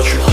what you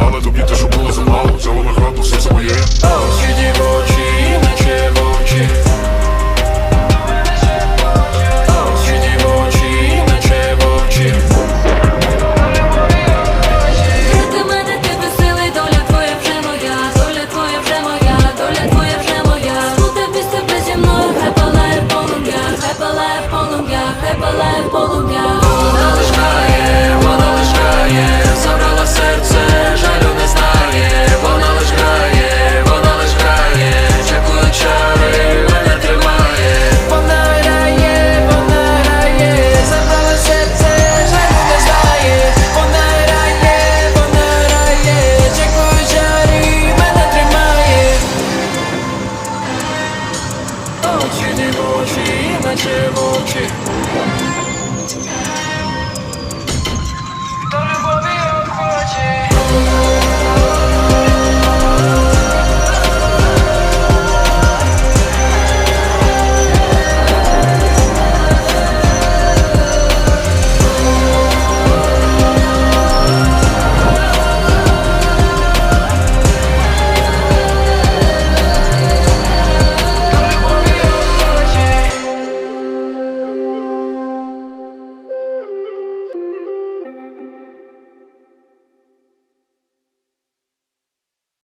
Ale que eu ubrać очі, дівочі, іначе в очі.